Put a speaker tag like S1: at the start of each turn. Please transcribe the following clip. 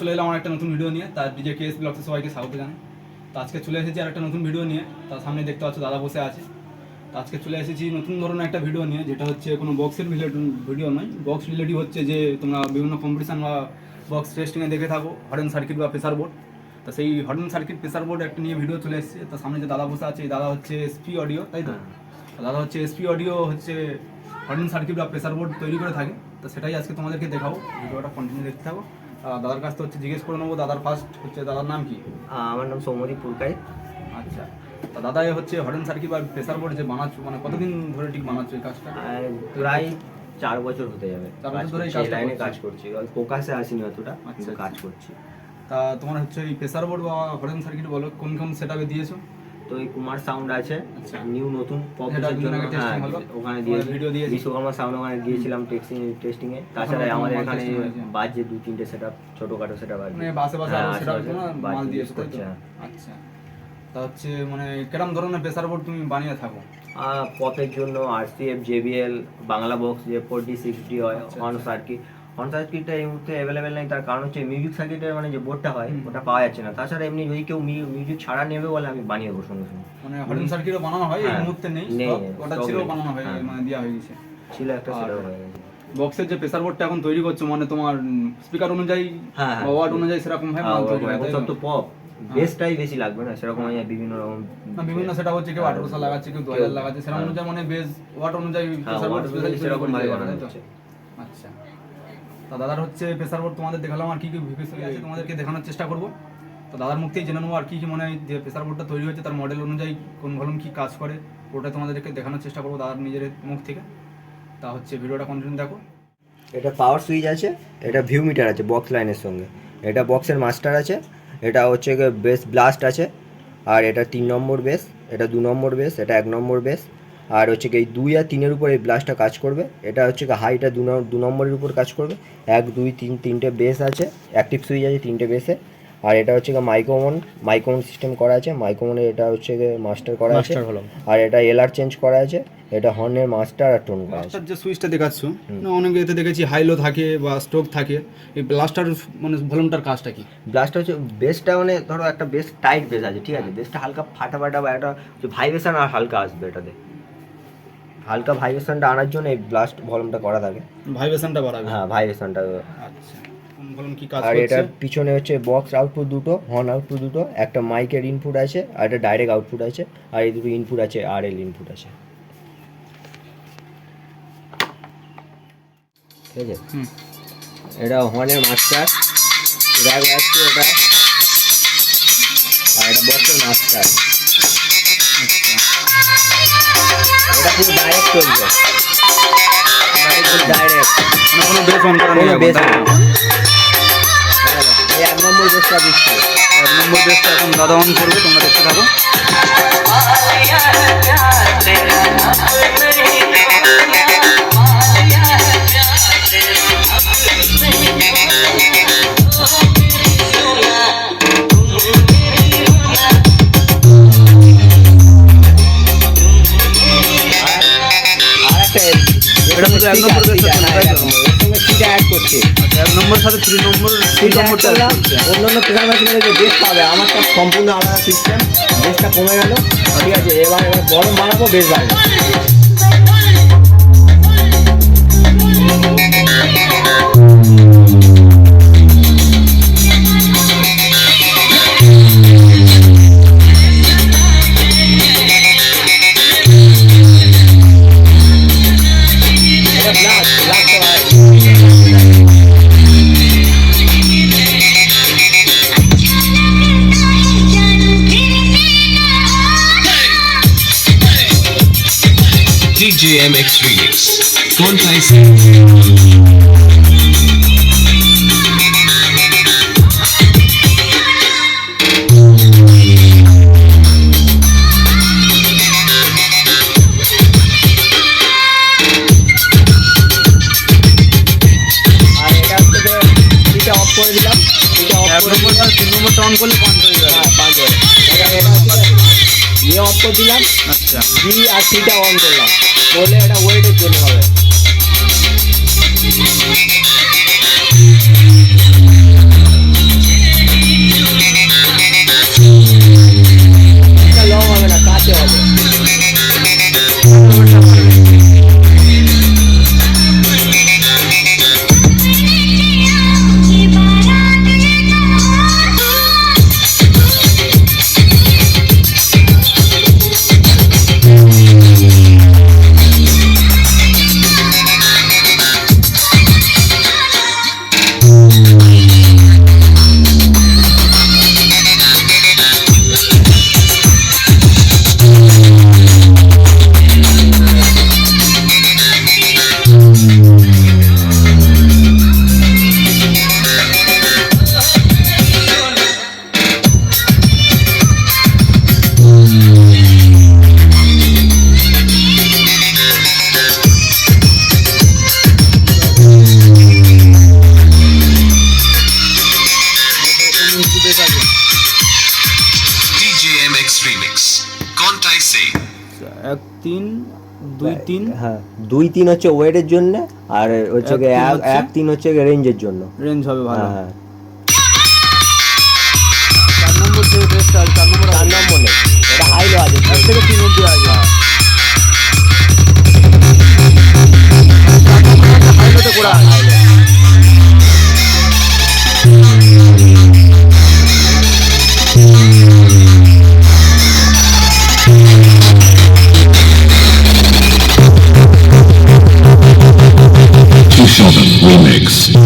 S1: চলে এলাম আমার একটা নতুন ভিডিও নিয়ে। তার ডিজে কেএস ব্লগসে সবাইকে স্বাগত জানাই। তো আজকে চলে এসেছি আর একটা নতুন ভিডিও নিয়ে। তার সামনে দেখতে পাচ্ছ দাদা বসে আছে। তো আজকে চলে এসেছি নতুন ধরনের একটা ভিডিও নিয়ে যেটা হচ্ছে কোনো বক্সের রিলেটেড ভিডিও নয়। বক্স রিলেটিভ হচ্ছে যে তোমরা বিভিন্ন কম্পিটিশন বা বক্স টেস্টিংয়ে দেখে থাকো হরেন সার্কিট বা প্রেসার বোর্ড তো সেই হরেন সার্কিট প্রেসার বোর্ড একটা নিয়ে ভিডিও চলে এসেছে। তার সামনে যে দাদা বসে আছে এই দাদা হচ্ছে এসপি অডিও তাই তো? তো দাদা হচ্ছে এসপি অডিও হচ্ছে হরেন সার্কিট বা প্রেসার বোর্ড তৈরি করে থাকে। তো সেটাই আজকে তোমাদেরকে দেখাবো। ভিডিওটা কন্টিনিউ দেখতে থাকো। দাদার কাছ থেকে হচ্ছে জিজ্ঞেস করে নেব দাদার ফার্স্ট হচ্ছে দাদার নাম কি?
S2: আমার নাম সৌমদীপ পুরকাই
S1: আচ্ছা তা দাদা এ হচ্ছে হরেন সার্কিট বা প্রেসার বোর্ড যে বানাচ্ছ মানে কতদিন ধরে ঠিক বানাচ্ছ এই কাজটা?
S2: প্রায় চার বছর হতে যাবে।
S1: চার বছর ধরে এই
S2: লাইনে কাজ করছি ফোকাসে আসিনি অতটা
S1: আচ্ছা, আচ্ছা।
S2: কাজ করছি।
S1: তা তোমার হচ্ছে এই প্রেসার বোর্ড বা হরেন সার্কিট বলো কোন কোন সেটআপে দিয়েছ?
S2: তো এই কুমার সাউন্ড আছে।
S1: আচ্ছা।
S2: নিউ নতুন পপ জন্য হ্যাঁ, ওখানে দিয়েছি। বিশ্বকর্মা সাউন্ড ওখানে গিয়েছিলাম টেস্টিং টেস্টিং এ। তাছাড়া আমাদের এখানে বাজে দু তিনটে সেটআপ ছোটখাটো সেটআপ আছে
S1: মানে বাসে বাসে
S2: হ্যাঁ,
S1: সেটআপ মাল
S2: হ্যাঁ।
S1: আচ্ছা। তা হচ্ছে মানে কিরম ধরনের প্রেসার বোর্ড তুমি বানিয়ে থাকো?
S2: পপের জন্য আরসিএফ জেবিএল বাংলা বক্স যে ফোরটি সিক্সটি হয়
S1: আচ্ছা,
S2: অন
S1: আচ্ছা।
S2: সার্কিট অন সার্কিটটা এই মুহূর্তে অ্যাভেলেবেল নেই তার কারণ হচ্ছে মিউজিক সার্কিটের মানে যে বোর্ডটা হয় ওটা পাওয়া যাচ্ছে না। তাছাড়া এমনি যদি কেউ মিউজিক ছাড়া নেবে বলে আমি বানিয়ে দেবো সঙ্গে সঙ্গে।
S1: মানে হরেন সার্কিটও বানানো হয় এই
S2: হ্যাঁ,
S1: মুহূর্তে নেই ওটা ছিল বানানো হয়
S2: হ্যাঁ।
S1: মানে দেওয়া হয়ে গেছে।
S2: ছিল একটা হয়ে গেছে।
S1: বক্সের যে প্রেসার বোর্ডটা এখন তৈরি করছ মানে তোমার স্পিকার অনুযায়ী
S2: হ্যাঁ, হ্যাঁ।
S1: ওয়াট অনুযায়ী সেরকম হয়, তাই
S2: সব
S1: তো?
S2: পপ বেসটাই বেশি লাগবে না সেরকম আমি বিভিন্ন রকম
S1: বিভিন্ন সেটা হচ্ছে কেউ আঠারোশো লাগাচ্ছে কেউ দু হাজার লাগাচ্ছে সেরকম
S2: হ্যাঁ।
S1: অনুযায়ী মানে বেস ওয়াট অনুযায়ী
S2: হ্যাঁ,
S1: প্রেসার বোর্ড
S2: সেরকম ভাবে বানানো
S1: আচ্ছা। তা দাদার হচ্ছে প্রেসার বোর্ড তোমাদের দেখালাম আর কি কি বিষয় আছে, তোমাদেরকে দেখানোর চেষ্টা করব। তো দাদার মুখ থেকে জেনে নেব আর কি কি মনে হয় যে প্রেসার বোর্ডটা তৈরি হচ্ছে তার মডেল অনুযায়ী কোন ভলুম কি কাজ করে, ওটা তোমাদেরকে দেখানোর চেষ্টা করব দাদার নিজের মুখ থেকে। তা হচ্ছে ভিডিওটা কন্টিনিউ দেখো।
S2: এটা পাওয়ার সুইচ আছে, এটা ভিউ মিটার আছে বক্স লাইনের সঙ্গে। এটা বক্সের মাস্টার আছে, এটা হচ্ছে বেস ব্লাস্ট আছে, আর এটা তিন নম্বর বেস এটা দু নম্বর বেস এটা এক নম্বর বেস আর হচ্ছে কি এই দুই আর তিনের উপর এই ব্লাস্টটা কাজ করবে। এটা হচ্ছে হাইটা দু নম- দু নম্বরের উপর কাজ করবে। এক দুই তিন তিনটে বেস আছে অ্যাক্টিভ সুইচ আছে তিনটে বেসে আর এটা হচ্ছে মাইক্রোমন মাইক্রোমন সিস্টেম করা আছে। মাইক্রোমনে এটা হচ্ছে মাস্টার করা আছে। আর এটা এলআর চেঞ্জ করা আছে। এটা হর্নের মাস্টার আর টোন করা আছে।
S1: যে সুইচটা দেখাচ্ছ অনেক এতে দেখেছি হাইলো থাকে বা স্ট্রোক থাকে। এই ব্লাস্টার মানে ভলিউমটার কাজটা কি?
S2: ব্লাস্টার হচ্ছে বেসটা মানে ধরো একটা বেস টাইট বেস আছে ঠিক আছে? বেসটা হালকা ফাটা ফাটা বা একটা ভাইব্রেশন আর হালকা আসবে এটাতে। হালকা ভাইব্রেশনটা আনার জন্য এই ব্লাস্ট ভলিউমটা করা থাকে
S1: ভাইব্রেশনটা বাড়াবে
S2: হ্যাঁ ভাইব্রেশনটা
S1: আচ্ছা ভলিউম কি কাজ
S2: আর
S1: করছে?
S2: এটা পিছনে হচ্ছে বক্স আউটপুট দুটো হর্ন আউটপুট দুটো একটা মাইকের ইনপুট আছে আর একটা ডাইরেক্ট আউটপুট আছে আর এই দুটো ইনপুট আছে আর এল ইনপুট আছে। ঠিক আছে? এটা হর্নের মাস্টার এটা আসছে এটা আর এটা বক্সের মাস্টার এটা পুরো ডাইরেক্ট চলবে ডাইরেক্ট
S1: মানে কোনো বেস অন করা নেই
S2: বেস এই এক নম্বর বেসটা দিচ্ছে
S1: এক নম্বর বেসটা এখন দাদা অন করবে তোমরা দেখতে থাকো এক নম্বর বেসটা চলবে, তাই তো?
S2: সিটা অ্যাড করছে
S1: আচ্ছা এক নম্বর সাথে থ্রি নম্বর থ্রি নম্বরটা চলছে।
S2: অন্যান্য প্রেসার যে বেস পাবে আমারটা সম্পূর্ণ আলাদা সিস্টেম বেশটা কমে গেল ঠিক আছে এবার এবার গরম বাড়াবো বেশ বাড়বে
S3: DJ MX Remix.
S2: এটা অফ করে দিলাম। সিটা অফ করে
S1: নম্বর
S2: দিলাম।
S1: তিন নম্বরটা অন করলে
S2: দিলাম।
S1: আচ্ছা।
S2: বি আর সিটা অন করলাম। বলে এটা ওয়েটের জন্য হবে।
S1: এক তিন দুই হ্যাঁ, তিন?
S2: হ্যাঁ দুই তিন হচ্ছে ওয়েটের জন্য আর হচ্ছে
S1: এক তিন হচ্ছে?
S2: রেঞ্জের জন্য।
S1: রেঞ্জ হবে ভালো।
S2: হ্যাঁ, হ্যাঁ।
S1: চার নম্বর যে ড্রেসটা চার নম্বর চার নম্বর
S2: নেই
S1: এটা হাই
S2: আছে। এক থেকে
S1: তিন অব্দি আছে হ্যাঁ।
S3: Remix.